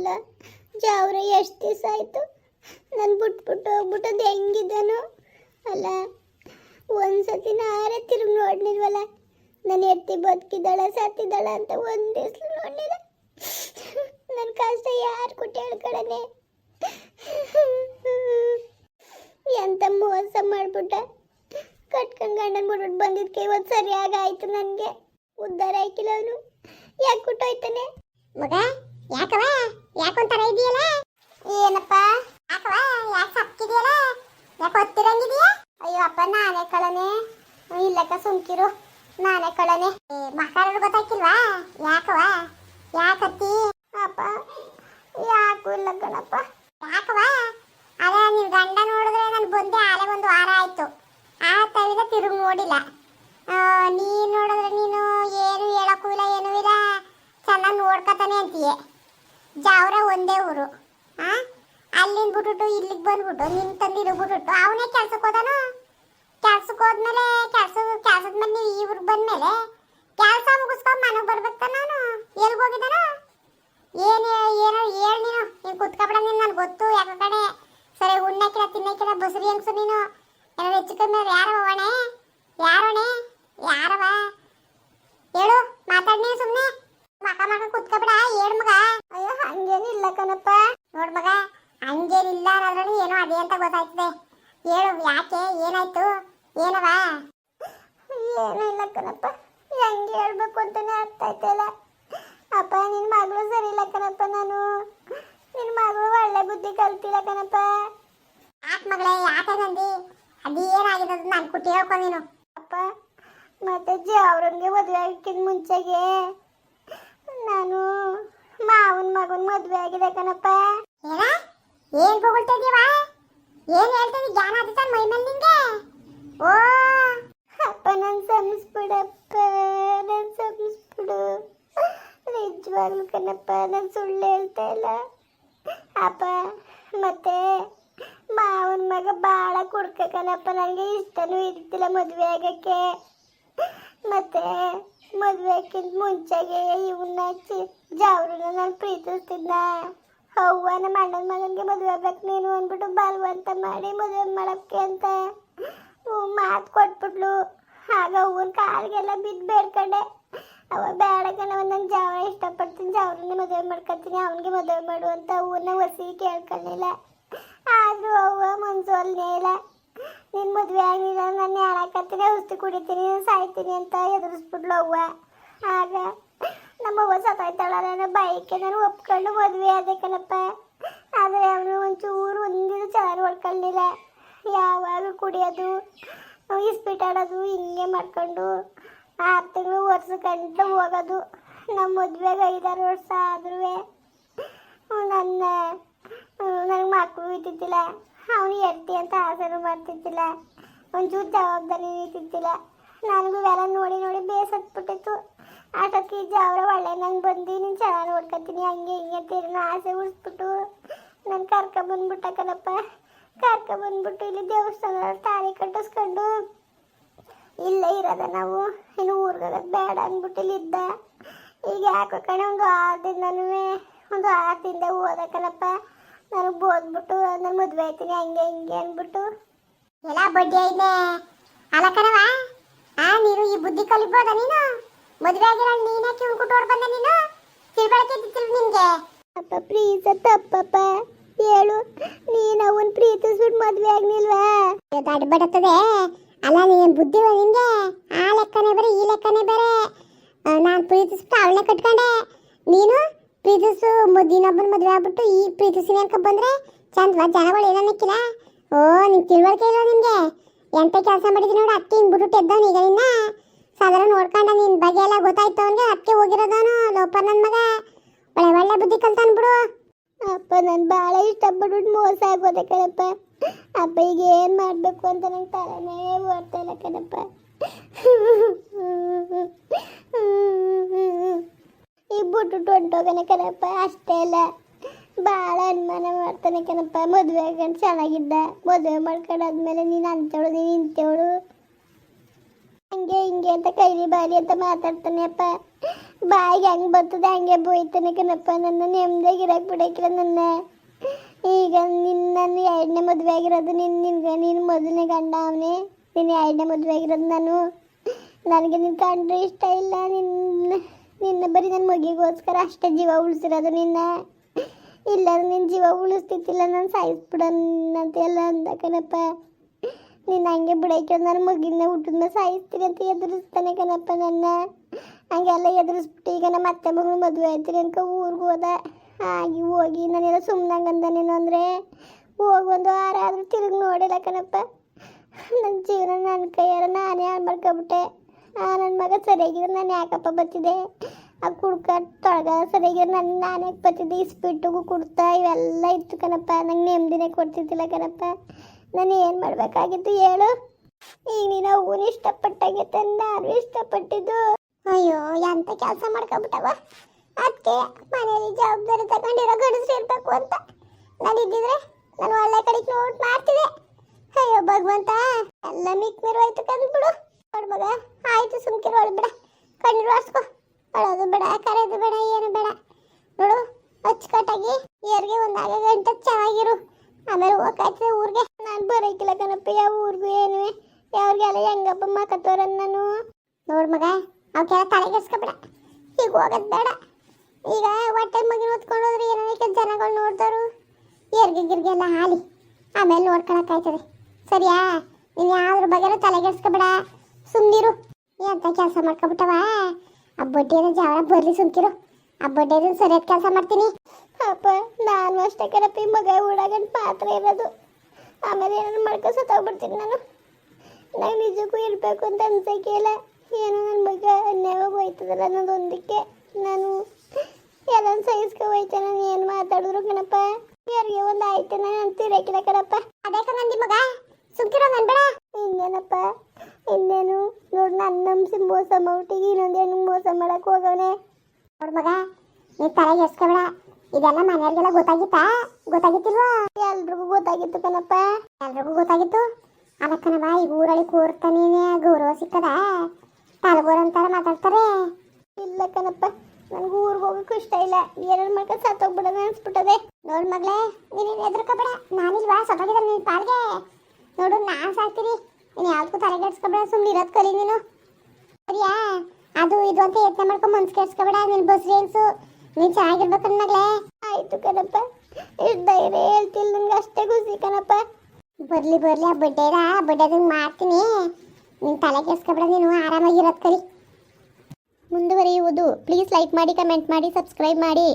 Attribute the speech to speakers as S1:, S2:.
S1: ಅಲ್ಲ? ಜಾವ್ರ ಎಷ್ಟು ದಿವಸ ಆಯಿತು? ನಾನು ಬಿಟ್ಬಿಟ್ಟು ಹೋಗ್ಬಿಟ್ಟದ್ದು ಹೆಂಗಿದ್ದನು ಅಲ್ಲ, ಒಂದ್ಸತಿ ನಾರೇ ತಿರುಗಿ ನೋಡಿದ್ವಲ್ಲ ನಾನು ಎತ್ತಿ ಬದುಕಿದ್ದಾಳ, ಸತ್ತಿದ್ದಾಳ ಅಂತ ಒಂದು ದಿವಸ ನೋಡಲಿಲ್ಲ. ನನ್ನ ಕಷ್ಟ ಯಾರು ಕೊಟ್ಟು ಹೇಳ್ಕೊಳನೆ? ಎಂತ ಮೋಸ ಮಾಡ್ಬಿಟ್ಟ? ಕಟ್ಕೊಂಡು ಗಂಡನ್ ಬಿಟ್ಬಿಟ್ಟು ಬಂದಿದ್ಕೆ ಇವತ್ತು ಸರಿಯಾಗಿ ಆಯಿತು ನನಗೆ? ಉದ್ಧಾರ ಆಯ್ಕಿಲ್ಲ ಅವನು. ಯಾಕೆ ಕೊಟ್ಟೋಯ್ತಾನೆ
S2: ಮಗ ಯಾಕೊಂತರ ಇದೆಯಲ್ಲ?
S1: ಏನಪ್ಪ?
S2: ಯಾಕವ ಯಾಕೆ ಸಪ್ತಿದೆಯಲ್ಲ ಯಾಕೆ ಒತ್ತಿರಂಗಿದೆಯಾ?
S1: ಅಯ್ಯೋ ಅಪ್ಪ, ನಾನೇ ಕಳನೆ ಇಲ್ಲಕ್ಕ, ಸುಮ್ಕಿರು. ನಾನೇ ಕಳನೆ
S2: ಮಕ್ಕಳು ಗೊತ್ತಾಕಿಲ್ವಾ? ಯಾಕವ ಯಾಕತ್ತಿ
S1: ಅಪ್ಪ, ಯಾಕೂ ಇಲ್ಲ ಕಣಪ್ಪ.
S2: ಯಾಕವ ಅದೇ ನಿನ್ ಗಂಡ ನೋಡಿದ್ರೆ ನಾನು ಬಂದೆ ಆಲೆ ಒಂದು ವಾರ ಆಯ್ತು. ಆ ತವಿದ ತಿರುಗಿ ನೋಡಿಲ್ಲ. ನೀನ್ ನೋಡಿದ್ರೆ ನೀನು ಏನು ಹೇಳಕ್ಕೂ ಇಲ್ಲ, ಏನೂ ಇಲ್ಲ. ಚೆನ್ನಾಗಿ ನೋಡ್ಕತಾನೆ ಅಂತೀಯ. ಜಾವ್ರ ಒಂದೇ ಊರು. ಆ? ಅಲ್ಲಿಂದ ಬಿಟ್ಬಿಟ್ಟು ಇಲ್ಲಿಗೆ ಬಂದ್ಬಿಟ್ಟು ನಿನ್ ತಂದಿರು ಬಿಟ್ಬಿಟ್ಟು ಅವನೇ ಕೆಲ್ಸಕ್ಕೆ ಹೋದನು? ಕೆಲ್ಸಕ್ಕೆ ಹೋದ್ಮೇಲೆ ಕೆಲಸ ಕೆಲ್ಸದ ಮೇಲೆ ನೀವು ಈ ಊರಿಗೆ ಬಂದ್ಮೇಲೆ ಕೆಲಸ ಮುಗಿಸ್ಕೊಂಡು ಮನೆಗೆ ಬರ್ಬೇಕು ನಾನು. ಎಲ್ಲಿ ಹೋಗಿದ್ದಾನ? ಏನು ಏನೋ, ಹೇಳಿ ನೀನು. ನೀನು ಕುತ್ಕೊಬೇಡ ನೀನು, ನನಗೆ ಗೊತ್ತು. ಯಾಕ ಕಡೆ ಸರಿ ಉಣ್ಣಕ್ಕಿಲ್ಲ, ತಿನ್ನಕ್ಕಿಲ್ಲ, ಬಸರಿ ಹೆಂಗ್ಸು ನೀನು? ಏನೋ ಹೆಚ್ಚು ಕಮ್ಮಿ ಯಾರು ಯಾರು ಯಾರೋಣೆ ಯಾರವ? ಹೇಳು ಮಾತಾಡ್ನೇ ಸುಮ್ಮನೆ ಮಕ ಮಕ ಕುತ್ಕೊಬೇಡ ಹೇಳು ಮಗ.
S1: ಕಣಪ್ಪ.
S2: ನೋಡ್ ಮಗ ಹಂಗೇನಿಲ್ಲ ಅನ್ನೋದ್ರಲ್ಲಿ ಏನೋ ಅದೇ ಅಂತ ಗೊತ್ತಾಯ್ತದೆ. ಹೇಳು ಯಾಕೆ ಏನಾಯ್ತು? ಏನವ?
S1: ಏನೂ ಇಲ್ಲ ಕಣಪ್ಪ. ಹೆಂಗೆ ಹೇಳ್ಬೇಕು ಅಂತಾನೆ ಅರ್ಥ ಆಯ್ತಲ್ಲ ಅಪ್ಪ ನಿನ್ನ ಮಗಳು ಸರಿ ಇಲ್ಲ ಕಣಪ್ಪ ನಾನು. ನಿನ್ನ ಮಗಳು ಒಳ್ಳೆ ಬುದ್ಧಿ ಕಲ್ತಿಲ್ಲ ಕಣಪ್ಪ.
S2: ಯಾಕೆ ಮಗಳೇ ಯಾಕೆ ನಂದಿ? ಅದೇನಾಗಿದೆ ಅದು ನಾನು ಕುಟ್ಟಿ ಹೇಳ್ಕೊ ನೀನು.
S1: ಅಪ್ಪ ಮತ್ತೆ ಜಿ ಅವ್ರಂಗೆ ಮದುವೆ ಆಗಿಕ್ಕಿಂತ ಮುಂಚೆಗೆ ನಾನು ಮಾವನ ಮಗನ್ ಮದುವೆ ಆಗಿದೆ ಕಣಪ್ಪ.
S2: ಏನ? ಏನ್ ಇದೀವ? ಏನ್ ಹೇಳ್ತಾ ಜ್ಞಾನ ಹತ್ತಿತ ಮೈ ಮೇಲೆ ಓ,
S1: ಅಪ್ಪ, ನನ್ ಸಂಸ್ಬಿಡಪ್ಪ ನನ್ ಸಂಸ್ಬಿಡು ನಿಜವಾಗ್ಲು ಕಣಪ್ಪ, ನನ್ ಸುಳ್ಳು ಹೇಳ್ತಾ ಇಲ್ಲ. ಅಪ್ಪ, ಮತ್ತೆ ಮಾವನ ಮಗ ಭಾಳ ಕುಡ್ಕ ಕಣಪ್ಪ. ನನಗೆ ಇಷ್ಟನೂ ಇರ್ತಿಲ್ಲ ಮದುವೆ ಆಗಕ್ಕೆ. ಮತ್ತೆ ಮದುವೆ ಆಕಿಂತ ಮುಂಚೆಗೆ ಇವನ್ನ ಜಾವ್ರನ್ನ ನಾನು ಪ್ರೀತಿಸ್ತಿದ್ನ ಅವ್ವ ನಮ್ಮ ಅಣ್ಣನ ಮಗನಿಗೆ ಮದುವೆ ಆಗ್ಬೇಕು ನೀನು ಅಂದ್ಬಿಟ್ಟು ಬಲವಂತ ಮಾಡಿ ಮದುವೆ ಮಾಡಕ್ಕೆ ಅಂತ ಮಾತು ಕೊಟ್ಬಿಟ್ಲು. ಆಗ ಅವ್ವನ ಕಾಲಿಗೆಲ್ಲ ಬಿದ್ದು ಬೇಡ್ಕಂಡೆ. ಅವ ಬೇಡ ಕಣವ ನಾನು ಜಾವ ಇಷ್ಟಪಡ್ತೀನಿ, ಜಾವ್ರನ್ನ ಮದುವೆ ಮಾಡ್ಕೊತೀನಿ ಅವನಿಗೆ ಮದುವೆ ಮಾಡು ಅಂತ ಅವ್ವನ್ನ ಒಸಿ ಕೇಳ್ಕೊಳ್ಳಿಲ್ಲ ಆದರೂ ಅವ್ವ ಮನ್ಸೋಲ್ನೇ ಇಲ್ಲ. ನಿನ್ನ ಮದುವೆ ಆಗಿಲ್ಲ ನಾನು ಯಾರಾಕತ್ತೀನಿ ಔಷಧಿ ಕುಡಿತೀನಿ ನಾನು ಸಾಯ್ತೀನಿ ಅಂತ ಎದುರಿಸ್ಬಿಡ್ಲು ಅವ್ವ ಆಗ ನಮ್ಮ ಹೊಸ ಸತ್ತಾಯ್ತಾಳ ನನ್ನ ಬೈಕೆ ನಾನು ಒಪ್ಕೊಂಡು ಮದುವೆ ಆದೆ ಕಣಪ್ಪ ಆದರೆ ಅವನು ಒಂಚೂರು ಒಂದಿದು ಚೆನ್ನಾಗಿ ಹೊಡ್ಕೊಂಡಿಲ್ಲ ಯಾವಾಗ ಕುಡಿಯೋದು ಇಸ್ಪೀಟ್ ಆಡೋದು ಹಿಂಗೆ ಮಾಡ್ಕೊಂಡು ಆರು ತಿಂಗಳು ವರ್ಷ ಗಂಟೆ ಹೋಗೋದು ನಮ್ಮ ಮದುವೆಗೆ ಐದಾರು ವರ್ಷ ಆದ್ರೂ ನನ್ನ ನನಗೆ ಮಕ್ಕಳು ಇದ್ದಿದ್ದಿಲ್ಲ ಅವನು ಎತ್ತಿ ಅಂತ ಆಸರು ಮಾಡ್ತಿದ್ದಿಲ್ಲ ಒಂಚೂರು ಜವಾಬ್ದಾರಿ ನೀತಿದ್ದಿಲ್ಲ ನನಗೂ ಇವೆಲ್ಲ ನೋಡಿ ನೋಡಿ ಬೇಸತ್ಬಿಟ್ಟಿತ್ತು. ಆಟಕ್ಕೆ ಜಾವ್ರ ಒಳ್ಳೆ ನಂಗೆ ಬಂದು ನೀನು ಚೆನ್ನಾಗಿ ನೋಡ್ಕೊತೀನಿ, ಹಂಗೆ ಹಿಂಗೆ ತಿರ್ನ ಆಸೆ ಉಳಿಸ್ಬಿಟ್ಟು ನಾನು ಕರ್ಕೊಂಬಂದ್ಬಿಟ್ಟ ಕಣಪ್ಪ. ಕರ್ಕೊಂಬಂದ್ಬಿಟ್ಟು ಇಲ್ಲಿ ದೇವಸ್ಥಾನ ತಾಳಿ ಕಟ್ಟಿಸ್ಕೊಂಡು ಇಲ್ಲೇ ಇರೋದ ನಾವು. ಇನ್ನು ಊರಿಗೆ ಬೇಡ ಅಂದ್ಬಿಟ್ಟು ಇಲ್ಲಿ ಇದ್ದ. ಈಗ ಯಾಕೋ ಕಣೆ, ಒಂದು ಆರದಿಂದನೂ ಒಂದು ಆರದಿಂದ ಓದಕ್ಕನಪ್ಪ ನನಗೆ ಬೋದ್ಬಿಟ್ಟು ನನ್ನ ಮದುವೆ ಆಯ್ತೀನಿ ಹಂಗೆ ಹಿಂಗೆ ಅಂದ್ಬಿಟ್ಟು.
S2: ಎಲ್ಲ ಬಡ್ಡಿ ಐತೆ. ಅಲ್ಲ ಕಣವ ಆ ನೀನು ಈ ಬುದ್ಧಿ ಕಲಿಬೋದ ನೀನು? ಮದುವೆ ಆಗಿರೋ ನೀನೇ ಕಿವಿ ಕುಟ್ಟೋಡ್ ಬಂದೆ ನೀನು? ತಿಳ್ಕೊಳಕ್ಕೆ ಇದ್ದಿತ್ತಿಲ್ಲ ನಿನ್ಗೆ.
S1: ಅಪ್ಪ ಪ್ಲೀಸ್ ತಪ್ಪಪ್ಪ ಹೇಳು. ನೀನು ಅವನ್ ಪ್ರೀತಿಸ್ಬಿಟ್ಟು ಮದುವೆ ಆಗ್ಲಿಲ್ವಾ?
S2: ಅಡ್ಬಡತ್ತದೆ ಬಡತ್ತದೆ ಅಲ್ಲ ನೀನ್ ಬುದ್ಧಿ ನಿನ್ಗೆ? ಆ ಲೆಕ್ಕನೇ ಬೇರೆ ಈ ಲೆಕ್ಕನೇ ಬೇರೆ. ನಾನು ಪ್ರೀತಿಸ್ಬಿಟ್ಟು ಅವಳನ್ನ ಕಟ್ಕೊಂಡೆ. ನೀನು? ಪ್ರೀತಿಸು ದಿನೊಬ್ಬನ ಮದುವೆ ಆಗ್ಬಿಟ್ಟು ಈ ಪ್ರೀತಿಸಿನ ಅನ್ಕ ಬಂದ್ರೆ? ಚಂದವಾ, ಜನಗಳು ಏನನ್ನಕ್ಕಿಲ್ಲ ಓ, ನಿನ್ ತಿಳುವಳಿಕೆ ಇಲ್ಲ ನಿಮಗೆ ಎಂತ ಕೆಲಸ ಮಾಡಿದ್ರಿ ನೋಡಿ, ಅಕ್ಕಿ ಹಿಂಗ್ ಬಿಟ್ಟು ಎದ್ದವನು ಈಗ ನಿನ್ನ. ಸಾಧಾರಣ ನೋಡ್ಕೊಂಡ ನಿನ್ ಬಗ್ಗೆ ಎಲ್ಲ ಗೊತ್ತಾಯ್ತು ಅವನಿಗೆ, ಅಕ್ಕಿ ಹೋಗಿರೋದವನು ಲೋಪ ನನ್ನ ಮಗ. ಒಳ್ಳೆ ಒಳ್ಳೆ ಬುದ್ಧಿ ಕಲ್ತಾನ ಬಿಡು
S1: ಅಪ್ಪ, ನಾನು ಭಾಳ ಇಷ್ಟಪಟ್ಬಿಟ್ಟು ಮೋಸ ಆಗೋದೆ ಕಣಪ್ಪ. ಅಪ್ಪ, ಈಗ ಏನು ಮಾಡಬೇಕು ಅಂತ ನಂಗೆ ತಲೆನೇ ಓಡ್ತಾ ಇಲ್ಲ ಕಣಪ್ಪ. ಈಗ ಬಿಟ್ಟು ಹೊಂಟೋಗನೆ ಕಣಪ್ಪ, ಅಷ್ಟೇ ಅಲ್ಲ. ಭಾಳ ಅನುಮಾನ ಮಾಡ್ತಾನೆ ಕಣಪ್ಪ, ಮದುವೆ ಆಗೊಂಡು ಚೆನ್ನಾಗಿದ್ದ. ಮದುವೆ ಮಾಡ್ಕೊಂಡಾದ್ಮೇಲೆ ನೀನು ಅಂತೇಳು ನೀನು ಇಂತೇಳು ಹಂಗೆ ಹಿಂಗೆ ಅಂತ ಕೈಲಿ ಬಾರಿ ಅಂತ ಮಾತಾಡ್ತಾನೆ ಅಪ್ಪ. ಬಾಯಿಗೆ ಹಂಗೆ ಬರ್ತದೆ, ಹಂಗೆ ಬೋಯ್ತಾನೆ ಕಣಪ್ಪ. ನನ್ನ ನೆಮ್ಮದಿಯಾಗಿ ಇರಕ್ಕೆ ಬಿಡಕ್ಕಿಲ್ಲ ನನ್ನ. ಈಗ ನಿನ್ನ ನನ್ನ ಎರಡನೇ ಮದುವೆ ಆಗಿರೋದು ನಿನ್ನ ನಿನ್ಗೆ ನೀನು ಮೊದಲನೇ ಗಂಡ ಅವನೇ. ನಿನ್ನ ಎರಡನೇ ಮದುವೆ ಆಗಿರೋದು ನಾನು. ನನಗೆ ನಿನ್ನ ಕಂಡ್ರೆ ಇಷ್ಟ ಇಲ್ಲ, ನಿನ್ನ. ನಿನ್ನ ಬರೀ ನನ್ನ ಮಗಿಗೋಸ್ಕರ ಅಷ್ಟೇ ಜೀವ ಉಳಿಸಿರೋದು ನಿನ್ನ. ಇಲ್ಲ ನಿನ್ನ ಜೀವ ಉಳಿಸ್ತಿತ್ತಿಲ್ಲ ನಾನು ಸಾಯಿಸ್ಬಿಡಂತ ಎಲ್ಲ ಅಂದ ಕಣಪ್ಪ. ನೀನು ಹಂಗೆ ಬಿಡಕ್ಕೆ ನನ್ನ ಮಗಿನ ಹುಟ್ಟಿದ ಮೇಲೆ ಅಂತ ಎದುರಿಸ್ತಾನೆ ಕಣಪ್ಪ ನನ್ನ. ಹಂಗೆಲ್ಲ ಎದುರಿಸ್ಬಿಟ್ಟು ಈಗ ನಮ್ಮ ಅತ್ತೆ ಮಗಳು ಮದುವೆ ಆಯ್ತೀನಿ ಅನ್ಕ ಊರಿಗೆ ಹೋದ. ಆಗಿ ಹೋಗಿ ನಾನೆಲ್ಲ ಸುಮ್ಮನಂಗಂದನೇನು ಅಂದರೆ, ಹೋಗಿ ಒಂದು ವಾರ ಆದರೂ ತಿರುಗಿ ನೋಡಿಲ್ಲ ಕಣಪ್ಪ. ನನ್ನ ಜೀವನ ನನ್ನ ಕೈಯಾರ ನಾನೇ ಹಾಳು ಮಾಡ್ಕೊಬಿಟ್ಟೆ. ನನ್ನ ಮಗ ಸರಿಯಾಗಿದ್ರೆ ನಾನು ಯಾಕಪ್ಪ ಬರ್ತಿದ್ದೆ? ಆ ಕುಡ್ಕ ತೊಳಗ ಸರಿಯಾಗಿದ್ರೆ ನನ್ನ ನಾನೇ ಬರ್ತಿದ್ದೆ? ಇಸ್ಪಿಟ್ಟಿಗೂ ಕುಡ್ತಾ ಇವೆಲ್ಲ ಇತ್ತು ಕಣಪ್ಪ. ನಂಗೆ ನೆಮ್ಮದಿನೇ ಕೊಡ್ತಿದ್ದಿಲ್ಲ ಕಣಪ್ಪ. ನಾನು ಏನು ಮಾಡಬೇಕಾಗಿತ್ತು ಹೇಳು? ಈಗ ನೀನು ಅವನು ತಂದ ನಾನು ಇಷ್ಟಪಟ್ಟಿದ್ದು. ಅಯ್ಯೋ, ಎಂತ ಕೆಲಸ ಮಾಡ್ಕೊಬಿಟ್ಟವ? ಅದಕ್ಕೆ ಮನೇಲಿ ಜವಾಬ್ದಾರಿ ತಗೊಂಡಿರೋ ಗಂಡಸ್ರು ಇರಬೇಕು ಅಂತ. ನಾನು ಇದ್ದಿದ್ರೆ ನಾನು ಒಳ್ಳೆ ಕಡೆಗೆ ನೋಟ್ ಮಾಡ್ತಿದ್ದೆ. ಅಯ್ಯೋ ಭಗವಂತ, ಎಲ್ಲ ಮಿಕ್ ಮಿರುವಾಯ್ತು ಕಂದ್ಬಿಡು ಮಗ, ಆಯ್ತು ಸುಮ್ಕಿರು ಒಳ್ ಬಿಡ. ಕಣ್ಣು ಆರ್ಸ್ಕೊ ಅಳೋದು ಬೇಡ ಕರೆಯೋದು ಬೇಡ, ಏನು ಬೇಡ. ನೋಡು, ಅಚ್ಚುಕಟ್ಟಾಗಿ ಏರ್ಗೆ ಒಂದಾಗ ಗಂಟೆ ಚೆನ್ನಾಗಿರು. ಆಮೇಲೆ ಹೋಗಾಯ್ತದೆ ಊರಿಗೆ. ನಾನು ಬರೋಕಿಲ್ಲ ಕಣಪ್ಪ, ಯಾವ ಊರಿಗೂ ಏನು ಯಾವ್ರಿಗೆಲ್ಲ ಹೆಂಗಪ್ಪ ಮಾಕತ್ತವ್ರ ನಾನು. ನೋಡು ಮಗ ಅವಕ್ಕೆಲ್ಲ ತಲೆಗೆಡ್ಸ್ಕೊಬೇಡ ಈಗ ಹೋಗೋದು ಬೇಡ. ಈಗ ಹೊಟ್ಟೆ ಮಗಿನ ಹೊತ್ಕೊಂಡು ಹೋದ್ರೆ ಏನಕ್ಕೆ ಜನಗಳು ನೋಡ್ತಾರು ಏರ್ಗೆ ಗಿರ್ಗೆ ಎಲ್ಲ ಹಾಲಿ. ಆಮೇಲೆ ನೋಡ್ಕೊಳಕ್ಕಾಯ್ತದೆ. ಸರಿಯಾ? ನೀನು ಯಾವ್ದ್ರ ಬಗ್ಗೆನೂ ತಲೆಗೆಡ್ಸ್ಕೊಬೇಡ ಸುಮ್ಮನಿರು ಎಂತ ಕೆಲಸ ಮಾಡ್ಕೊಬಿಟ್ಟವ? ಆ ಬಡ್ಡಿನ ಜಾವರ ಬರ್ಲಿ ಸುಮ್ಕಿರು. ಆ ಬಡ್ಡಿನ ಸರಿಯಾದ ಕೆಲಸ ಮಾಡ್ತೀನಿ. ಅಪ್ಪ, ನಾನು ಅಷ್ಟೇ ಕಣಪ್ಪ ಈ ಮಗ ಓಡಾಗಂಡು ಪಾತ್ರ ಇರೋದು. ಆಮೇಲೆ ಏನಾದ್ರು ಮಾಡ್ಕೊ ಸತ್ತೋಗ್ಬಿಡ್ತೀನಿ ನಾನು. ನಂಗೆ ನಿಜಕ್ಕೂ ಇರಬೇಕು ಅಂತ ಅನ್ಸಕ್ಕಿಲ್ಲ ಏನೋ ನನ್ನ ಮಗ ಅನ್ಯಾಯ ಹೋಯ್ತದಲ್ಲ ಅನ್ನೋದೊಂದಕ್ಕೆ ನಾನು ಎಲ್ಲ ಸಹಿಸ್ಕೊ ಹೋಯ್ತೆ, ನಾನು ಏನು ಮಾತಾಡಿದ್ರು ಕಣಪ್ಪ? ಯಾರಿಗೆ ಒಂದು ಆಯ್ತು ನಾನು ಅಂತಿರಕಿಲ್ಲ ಕಣಪ್ಪ? ಅದೇ ಕಣಂದಿ ಮಗ. ಸುಮ್ಕಿರೋ, ನನ್ ಬೇಡ. ಇನ್ನೇನಪ್ಪ? ಇನ್ನೇನು ನೋಡು ನನ್ನ ನಂಬಿಸಿ ಮೋಸ ಮಾಡ್ಬಿಟ್ಟಿಗೆ ಇನ್ನೊಂದು ಹೆಣ್ಣು ಮೋಸ ಮಾಡಕ್ ಹೋಗವನೆ. ನೋಡ್ ಮಗ, ನೀ ತಲೆಗೆ ಎಸ್ಕೊಬೇಡ. ಇದೆಲ್ಲ ಮನೆಯವ್ರಿಗೆಲ್ಲ ಗೊತ್ತಾಗಿತ್ತಾ? ಗೊತ್ತಾಗಿತ್ತಿಲ್ವಾ? ಎಲ್ರಿಗೂ ಗೊತ್ತಾಗಿತ್ತು ಕಣಪ್ಪ. ಎಲ್ರಿಗೂ ಗೊತ್ತಾಗಿತ್ತು. ಅದಕ್ಕನಪ್ಪ ಈ ಊರಳಿ ಊರಲ್ಲಿ ನೀನೆ. ಗೌರವ ಸಿಕ್ಕದ? ತಲಗೋರ್ ಅಂತಾರ ಮಾತಾಡ್ತಾರೆ. ಇಲ್ಲ ಕಣಪ್ಪ, ನನ್ಗೆ ಊರಿಗೆ ಹೋಗಕ್ಕೂ ಇಷ್ಟ ಇಲ್ಲ. ಏನಾರು ಮಾಡ್ಕೊಂಡು ಸತ್ತೋಗ್ಬಿಡೋಣ ಅನ್ಸ್ಬಿಟ್ಟದೆ. ನೋಡ್ ಮಗ್ಲೇ ನೀನೇನು ಎದ್ರಕೋಬೇಡ ನಾನಿಲ್ವಾ? ಸತ್ತೋಗಿದ್ರೆ ನಿನ್ನ ಪಾಲ್ಗೆ ನೋಡು, ನಾನ್ ಸಾಕ್ತೀನಿ. ನೀನು ಯಾವ್ದಕ್ಕೂ ತಲೆಗೆಡ್ಸ್ಕೊಬೇಡ ಸುಮ್ಮನೆ ಇರೋದು ಕಲಿ ನೀನು. ಸರಿಯಾ? ಅದು ಇದು ಅಂತ ಯತ್ನ ಮಾಡ್ಕೊಂಡು ಮನ್ಸು ಕೆಡ್ಸ್ಕೊಬೇಡ, ನಿನ್ ಬಸ್ ರೇನ್ಸು ನೀನ್ ಚೆನ್ನಾಗಿರ್ಬೇಕು ನನ್ಮಗ್ಲೇ ಆಯ್ತು ಕಣಪ್ಪ ಧೈರ್ಯ ಹೇಳ್ತಿಲ್ಲ ನನ್ಗೆ ಅಷ್ಟೇ ಖುಷಿ ಕಣಪ್ಪ. ಬರ್ಲಿ ಬರ್ಲಿ, ಆ ಬಡ್ಡೇರ ಬಡ್ಡೆದಂಗೆ ಮಾಡ್ತೀನಿ. ನೀನು ತಲೆ ಕೆಡ್ಸ್ಕೊಬೇಡ, ನೀನು ಆರಾಮಾಗಿರೋದು ಕಲಿ. ಮುಂದುವರಿಯುವುದು. ಪ್ಲೀಸ್ ಲೈಕ್ ಮಾಡಿ, ಕಮೆಂಟ್ ಮಾಡಿ, ಸಬ್ಸ್ಕ್ರೈಬ್ ಮಾಡಿ.